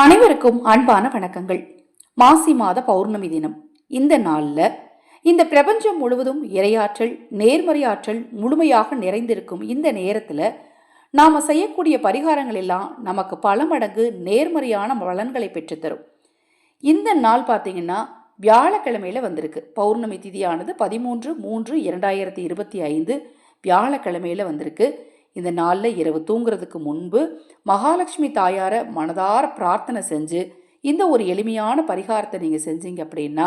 அனைவருக்கும் அன்பான வணக்கங்கள். மாசி மாத பௌர்ணமி தினம். இந்த நாளில் இந்த பிரபஞ்சம் முழுவதும் இரையாற்றல் நேர்மறையாற்றல் முழுமையாக நிறைந்திருக்கும் இந்த நேரத்தில் நாம் செய்யக்கூடிய பரிகாரங்கள் எல்லாம் நமக்கு பல மடங்கு நேர்மறையான பலன்களை பெற்றுத்தரும். இந்த நாள் பார்த்தீங்கன்னா வியாழக்கிழமையில் வந்திருக்கு. பௌர்ணமி திதியானது பதிமூன்று மூன்று இரண்டாயிரத்தி இருபத்தி ஐந்து வியாழக்கிழமையில வந்திருக்கு. இந்த நாளில் இரவு தூங்குறதுக்கு முன்பு மகாலட்சுமி தாயாரை மனதார பிரார்த்தனை செஞ்சு இந்த ஒரு எளிமையான பரிகாரத்தை நீங்கள் செஞ்சீங்க அப்படின்னா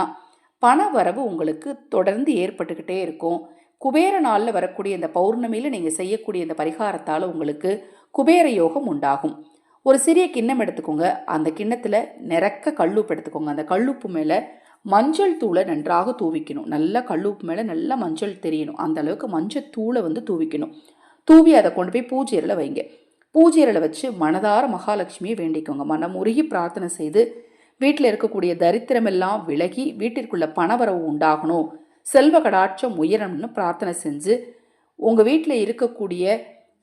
பண வரவு உங்களுக்கு தொடர்ந்து ஏற்பட்டுக்கிட்டே இருக்கும். குபேர நாளில் வரக்கூடிய இந்த பௌர்ணமியில் நீங்கள் செய்யக்கூடிய இந்த பரிகாரத்தால் உங்களுக்கு குபேர யோகம் உண்டாகும். ஒரு சிறிய கிண்ணம் எடுத்துக்கோங்க. அந்த கிண்ணத்தில் நிறக்க கல்லுப்பு எடுத்துக்கோங்க. அந்த கல்லுப்பு மேலே மஞ்சள் தூளை நன்றாக தூவிக்கணும். நல்லா கல்லுப்பு மேலே நல்லா மஞ்சள் தெரியணும். அந்த அளவுக்கு மஞ்சள் தூளை வந்து தூவிக்கணும். தூவி அதை கொண்டு போய் பூஜையரில் வைங்க. பூஜையரில் வச்சு மனதார மகாலட்சுமியை வேண்டிக்கோங்க. மனமுருகி பிரார்த்தனை செய்து வீட்டில் இருக்கக்கூடிய தரித்திரமெல்லாம் விலகி வீட்டிற்குள்ள பணவரவு உண்டாகணும். செல்வ கடாட்சம் உயரணும்னு பிரார்த்தனை செஞ்சு உங்கள் வீட்டில் இருக்கக்கூடிய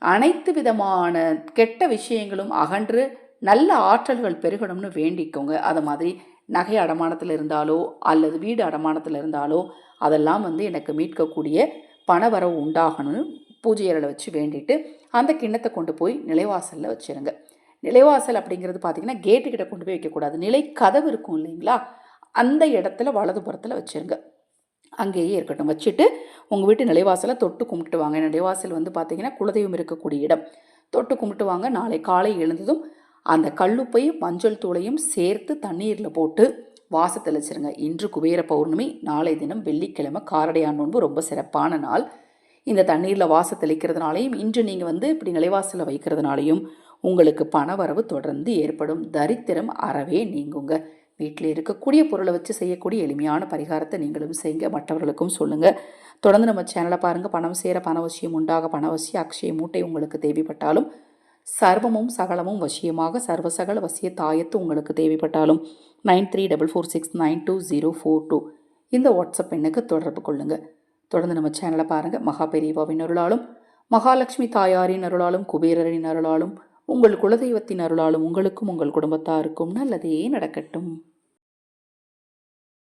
அனைத்து விதமான கெட்ட விஷயங்களும் அகன்று நல்ல ஆற்றல்கள் பெருகணும்னு வேண்டிக்கோங்க. அதை மாதிரி நகை அடமானத்தில் இருந்தாலோ அல்லது வீடு அடமானத்தில் இருந்தாலோ அதெல்லாம் வந்து எனக்கு மீட்கக்கூடிய பணவரவு உண்டாகணும்னு பூஜை அறையில் வச்சு வேண்டிட்டு அந்த கிண்ணத்தை கொண்டு போய் நிலைவாசலில் வச்சிருங்க. நிலைவாசல் அப்படிங்கிறது பார்த்தீங்கன்னா கேட்டுக்கிட்ட கொண்டு போய் வைக்கக்கூடாது. நிலை கதவு இருக்கும் இல்லைங்களா? அந்த இடத்துல வலதுபுறத்தில் வச்சுருங்க. அங்கேயே இருக்கட்டும். வச்சுட்டு உங்கள் வீட்டு நிலைவாசலை தொட்டு கும்பிட்டு வாங்க. நிலைவாசல் வந்து பார்த்தீங்கன்னா குலதெய்வம் இருக்கக்கூடிய இடம். தொட்டு கும்பிட்டு வாங்க. நாளை காலை எழுந்ததும் அந்த கல்லுப்பையும் மஞ்சள் தூளையும் சேர்த்து தண்ணீரில் போட்டு வாசத்தில் வச்சுருங்க. இன்று குபேர பௌர்ணமி. நாளை தினம் வெள்ளிக்கிழமை. காரடையான் நோன்பு ரொம்ப சிறப்பான நாள். இந்த தண்ணீரில் வாச தெளிக்கிறதுனாலையும் இன்று நீங்கள் வந்து இப்படி நிலைவாசலில் வைக்கிறதுனாலையும் உங்களுக்கு பண வரவு தொடர்ந்து ஏற்படும். தரித்திரம் அறவே நீங்குங்க. வீட்டில் இருக்கக்கூடிய பொருளை வச்சு செய்யக்கூடிய எளிமையான பரிகாரத்தை நீங்களும் செய்யுங்க மற்றவர்களுக்கும் சொல்லுங்கள் தொடர்ந்து நம்ம சேனலை பாருங்கள் பணம் சேர பணவசியம் உண்டாக பணவசிய அக்ஷய மூட்டை உங்களுக்கு தேவைப்பட்டாலும் சர்வமும் சகலமும் வசியமாக சர்வசகல வசிய தாயத்து உங்களுக்கு தேவைப்பட்டாலும் nine three double four six nine two zero four two இந்த வாட்ஸ்அப் எண்ணுக்கு தொடர்பு கொள்ளுங்கள் தொடர்ந்து நம்ம சேனலை பாருங்கள் மகா பெரியவாவின் அருளாலும் மகாலட்சுமி தாயாரின் அருளாலும் குபேரரின் அருளாலும் உங்கள் குலதெய்வத்தின் அருளாலும் உங்களுக்கும் உங்கள் குடும்பத்தாருக்கும் நல்லதே நடக்கட்டும்.